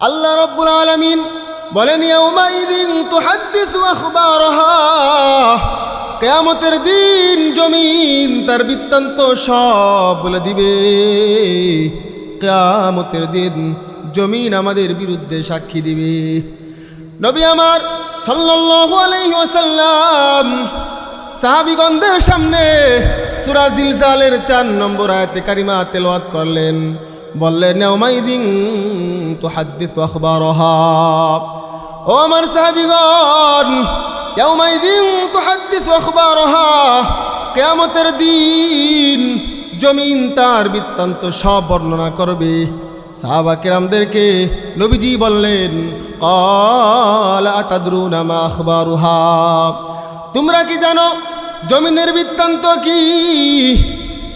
আল্লাহ রব্বুল আলমিন বলেন কেয়ামতের দিন জমিন তার বৃত্তান্ত সব বলে দিবে। কেয়ামতের দিন জমিন আমাদের বিরুদ্ধে সাক্ষী দিবে। নবী আমার সাল্লাল্লাহু আলাইহি ওয়াসাল্লাম সাহাবিগণদের সামনে সূরা জিলজালের চার নম্বর আয়াতে কারিমা তেলাওয়াত করলেন। বললেন নেওমাইদিন তো হাদ্দিস আখবর ও আমার সাহাবিগণ, ইয়াউমাইদিন তো হাদ্দিস আখবর কেয়ামতের দিন জমিন তার বৃত্তান্ত সব বর্ণনা করবে। সাহাবা কিরামদেরকে নবীজি বললেন কলাতাদুনামা হাব তোমরা কি জানো জমিনের বৃত্তান্ত কি?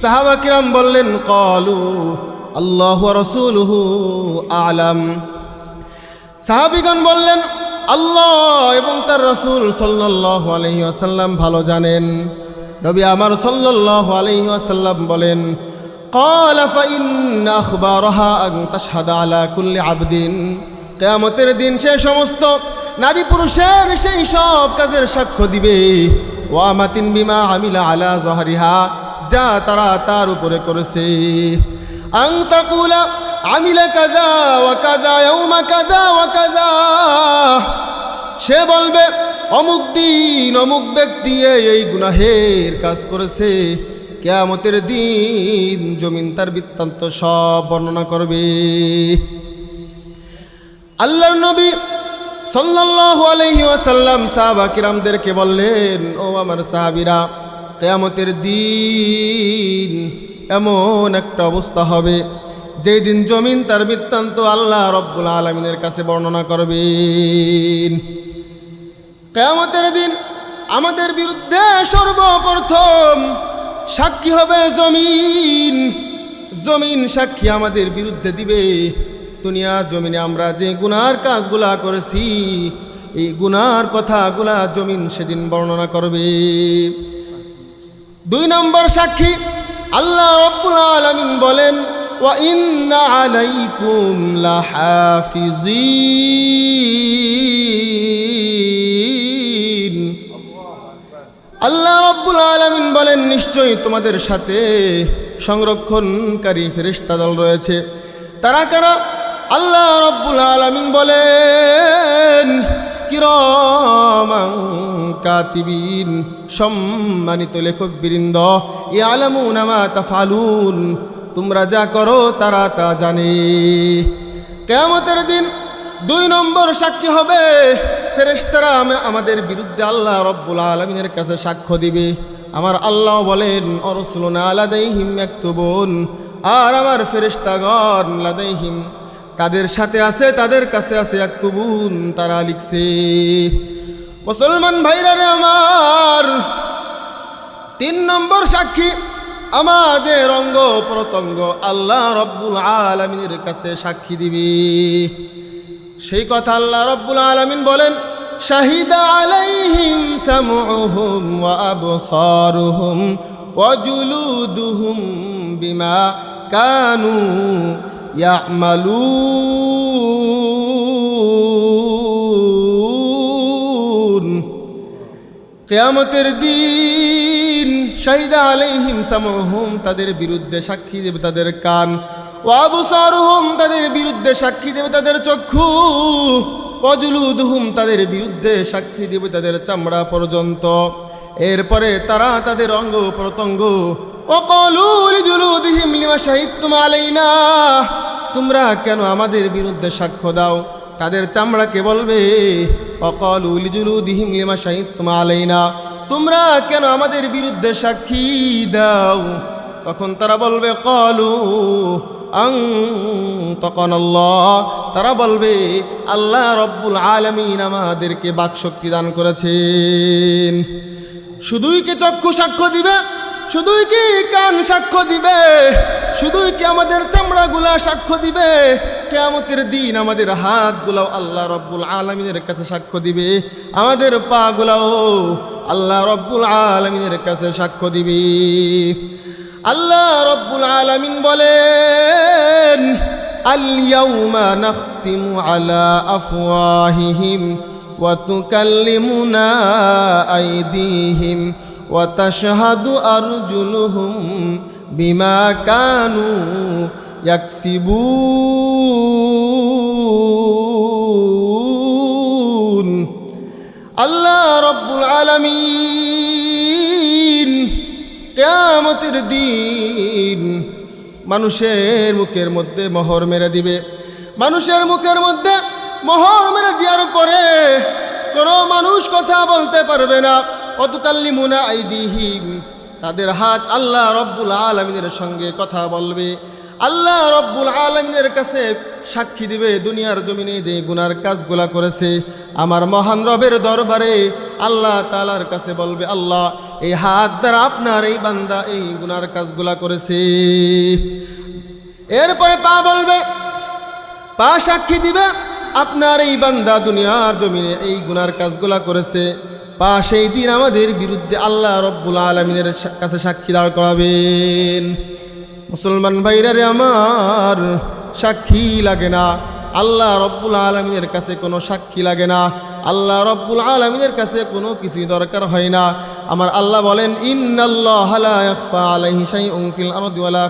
সাহাবা কিরাম বললেন, কলু আল্লাহ রসুলহু আলাম সাহাবিগণ বললেন আল্লাহ এবং তার রসুল সাল্লাহ আলহি আসাল্লাম ভালো জানেন নবী আমার সাল্লাহ আলহি আসাল্লাম বলেন قال فإن أخبارها أن تشهد على كل عبد কেয়ামতের দিন সে সমস্ত নারী পুরুষের সেই সব কাজের সাক্ষ্য দিবে ওয়ামাতিন বিমা আমিলা আলা জহরিহা যা তারা তার উপরে করেছে সে বলবে, অমুক দিন অমুক ব্যক্তি এই গুনাহের কাজ করেছে, কেয়ামতের দিন জমিন তার বৃত্তান্ত সব বর্ণনা করবে। আল্লাহর নবী সাল্লাল্লাহু আলাইহি সাহাবা কিরামদেরকে বললেন, ও আমার সাহাবিরা, কেয়ামতের দিন এমন একটা অবস্থা হবে। যেই দিন জমিন তার বৃত্তান্ত আল্লাহ রব্বুল আলমিনের কাছে বর্ণনা করবেন। কেয়ামতের দিন আমাদের বিরুদ্ধে সর্বপ্রথম সাক্ষী হবে জমিন। জমিন সাক্ষী আমাদের বিরুদ্ধে দিবে। দুনিয়ার জমিনে আমরা যে গুনার কাজগুলা করেছি, এই গুনার কথাগুলা জমিন সেদিন বর্ণনা করবে। দুই নম্বর সাক্ষী আল্লাহ রব্বুল আলমিন বলেন আল্লাহ রব্বুল আলমিন বলেন, নিশ্চয়ই তোমাদের সাথে সংরক্ষণকারী ফেরিস্তা দল রয়েছে। তারা কারা? আল্লাহ রব্বুল আলমিন বলেন, কিরমাং কাতিবিন, সম্মানিত লেখক বৃন্দ ই আমা তাফালুন, তোমরা যা করো তারা তা জানে। কেয়ামতের দিন দুই নম্বর সাক্ষী হবে, ফেরেশতারা আমে- আমাদের বিরুদ্ধে আল্লাহ রব্বুল আলমিনের কাছে সাক্ষ্য দিবে। আমার আল্লাহ বলেন অরসুলনা আলাদাইহিম একতুবন আর আমার ফেরেশতাগণ, লাদাইহিম, তাদের সাথে আছে, তাদের কাছে আছে এক একতুবুন তারা লিখছে মুসলমান ভাইরা রে আমার, তিন নম্বর সাক্ষী আমাদের অঙ্গ প্রত্যঙ্গ আল্লাহ রব্বুল আলমিনের কাছে সাক্ষী দিবি। সেই কথা আল্লাহ রব্বুল আলমিন বলেন, শাহিদা আলাইহিম সামউহুম ওয়া বিমা কানু কেয়ামতের দিন শাহিদা আলাইহিম সামহুম তাদের বিরুদ্ধে সাক্ষী দেবে তাদের কান ওয়াবুসারুহুম তাদের বিরুদ্ধে সাক্ষী দেবে তাদের চক্ষু অজুলুদহুম তাদের বিরুদ্ধে সাক্ষী দেবে তাদের চামড়া পর্যন্ত। এরপরে তারা তাদের অঙ্গ প্রত্যঙ্গ অকলুল জুলুদহিম, লিমা শাহিদতুম আলাইনা, তোমরা কেন আমাদের বিরুদ্ধে সাক্ষ্য দাও? তাদের চামড়াকে বলবে? অকল উলিজুলু দিহিম লিমা শাহিদ তোমা আলাইনা। তোমরা কেন আমাদের বিরুদ্ধে সাক্ষী দাও? তখন তারা বলবে, কলু আং তখন আল্লাহ তারা বলবে, আল্লাহ রব্বুল আলমিন আমাদেরকে বাকশক্তি দান করেছেন। শুধুই কি চক্ষু সাক্ষ্য দিবে? শুধুই কি কান সাক্ষ্য দিবে? আমাদের চামড়াগুলা সাক্ষ্য দিবে কেয়ামতের দিন আমাদের হাতগুলাও আল্লাহ রব্বুল আলমিনের কাছে সাক্ষ্য দিবে আমাদের পাগুলাও আল্লাহ রব্বুল আলমিনের কাছে সাক্ষ্য দিবে আল্লাহ রব্বুল আলমিন বলেন আল ইয়াউমা নাখ نختم على أفواههم وتكلمنا أيديهم وتشهد أرجلهم বিমা কানু ইয়াকসিবু। আল্লাহ রব্বুল আলমিন কেয়ামতের দিন মানুষের মুখের মধ্যে মোহর মেরে দিবে। মানুষের মুখের মধ্যে মোহর মেরে দেওয়ার পরে কোনো মানুষ কথা বলতে পারবে না। অতকাল্লি মুনা আইদিহীন তাদের হাত আল্লাহ রব্বুল আলমিনের সঙ্গে কথা বলবে। আল্লাহ রব্বুল আলমিনের কাছে সাক্ষী দিবে দুনিয়ার জমিনে যে গুনার কাজগুলা করেছে। আমার মহান রবের দরবারে আল্লাহ তালার কাছে বলবে, আল্লাহ, এই হাত দ্বারা আপনার এই বান্দা এই গুনার কাজগুলা করেছে। এরপরে পা বলবে, পা সাক্ষী দিবে, আপনার এই বান্দা দুনিয়ার জমিনে এই গুনার কাজগুলা করেছে। পা সেই দিন আমাদের বিরুদ্ধে আল্লাহ রব্বুল আলমিনের কাছে সাক্ষী দাঁড় করাবেন। মুসলমান ভাইরা রে আমার, সাক্ষী লাগে না। আল্লাহ রব্বুল আলমিনের কাছে কোনো সাক্ষী লাগে না। আল্লাহ রব্বুল আলমিনের কাছে কোনো কিছুই দরকার হয় না। আমার আল্লাহ বলেন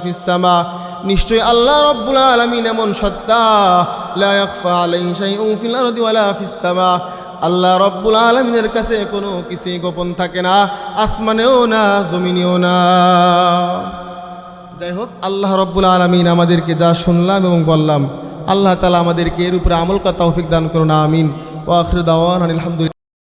ফিস নিশ্চয়ই আল্লাহ রব্বুল আলমিন এমন সত্তা, লা ইয়াখফা আলাইহি শাইউন ফিল আল্লাহ রব্বুল আলমিনের কাছে কোনো কিছুই গোপন থাকে না, আসমানেও না, জমিনেও না। যাই হোক, আল্লাহ রব্বুল আলমিন আমাদেরকে যা শুনলাম এবং বললাম, আল্লাহ তালা আমাদেরকে এর উপরে আমল কথা তৌফিক দান করুন, আমিন। ও আখর দাওয়ান আলহামদুলিল্লাহ।